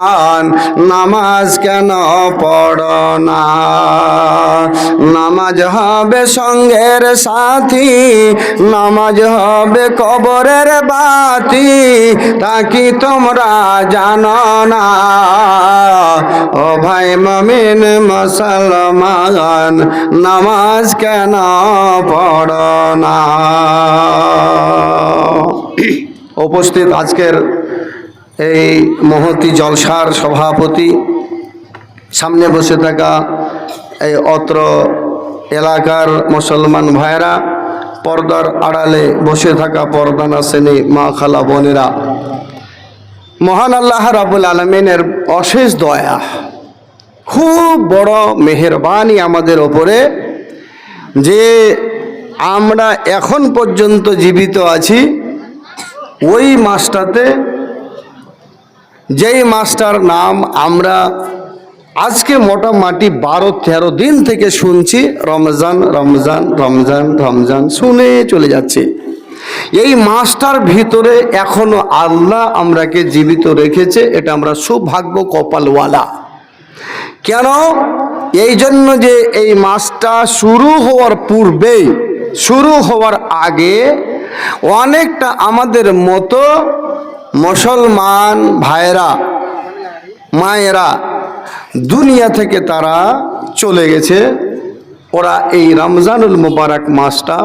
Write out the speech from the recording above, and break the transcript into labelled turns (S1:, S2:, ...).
S1: নামাজ কেন পড় না? নামাজ হবে সঙ্গের সাথী, নামাজ হবে কবরের বাতি, তা কি তোমরা জানো না? ও ভাই মমিন মুসলমান, নামাজ কেন পড় না? উপস্থিত আজকের এই মহতি জলসার সভাপতি, সামনে বসে থাকা এই অত্র এলাকার মুসলমান ভাইরা পর্দার আড়ালে বসে থাকা পর্দানা শ্রেণি মা খালা বোনেরা, মহান আল্লাহ রাবুল আলমিনের অশেষ দয়া, খুব বড় মেহরবানি আমাদের ওপরে যে আমরা এখন পর্যন্ত জীবিত আছি, ওই মাসটাতে যেই মাসটার নাম আমরা আজকে মোটামুটি বারো, তেরো দিন থেকে শুনছি, রমজান রমজান রমজান রমজান শুনে চলে যাচ্ছে। এই মাসটার ভিতরে এখনও আল্লাহ আমরাকে জীবিত রেখেছে, এটা আমরা সৌভাগ্য কপালওয়ালা। কেন? এই জন্য যে এই মাসটা শুরু হওয়ার পূর্বেই, শুরু হওয়ার আগে অনেকটা আমাদের মতো মুসলমান ভাইরা মায়েরা দুনিয়া থেকে তারা চলে গেছে। ওরা এই রমজানুল মুবারক মাসটা